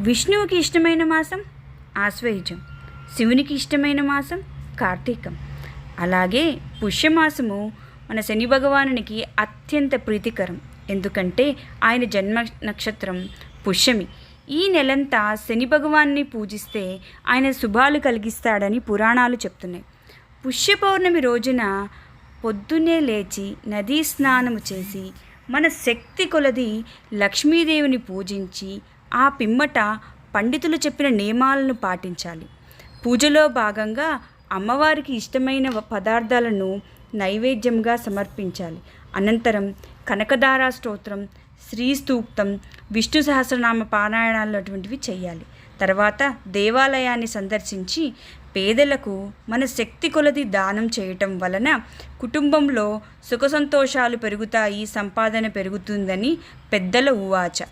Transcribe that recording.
విష్ణువుకి ఇష్టమైన మాసం ఆశ్వయుజం శివునికి ఇష్టమైన మాసం కార్తీకం. అలాగే పుష్యమాసము మన శని భగవానునికి అత్యంత ప్రీతికరం. ఎందుకంటే ఆయన జన్మ నక్షత్రం పుష్యమి. ఈ నెలంతా శని భగవాన్ని పూజిస్తే ఆయన శుభాలు కలిగిస్తాడని పురాణాలు చెప్తున్నాయి. పుష్య పౌర్ణమి రోజున పొద్దున్నే లేచి నదీ స్నానము చేసి మన శక్తి కొలది లక్ష్మీదేవిని పూజించి ఆ పిమ్మట పండితులు చెప్పిన నియమాలను పాటించాలి. పూజలో భాగంగా అమ్మవారికి ఇష్టమైన వ- పదార్థాలను నైవేద్యంగా సమర్పించాలి. అనంతరం కనకదార స్తోత్రం శ్రీ స్తూక్తం విష్ణు సహస్రనామ పారాయణాలు అటువంటివి చేయాలి. తర్వాత దేవాలయాన్ని సందర్శించి పేదలకు మన శక్తి కొలది దానం చేయటం వలన కుటుంబంలో సుఖ సంతోషాలు పెరుగుతాయి సంపాదన పెరుగుతుందని పెద్దల ఉవాచ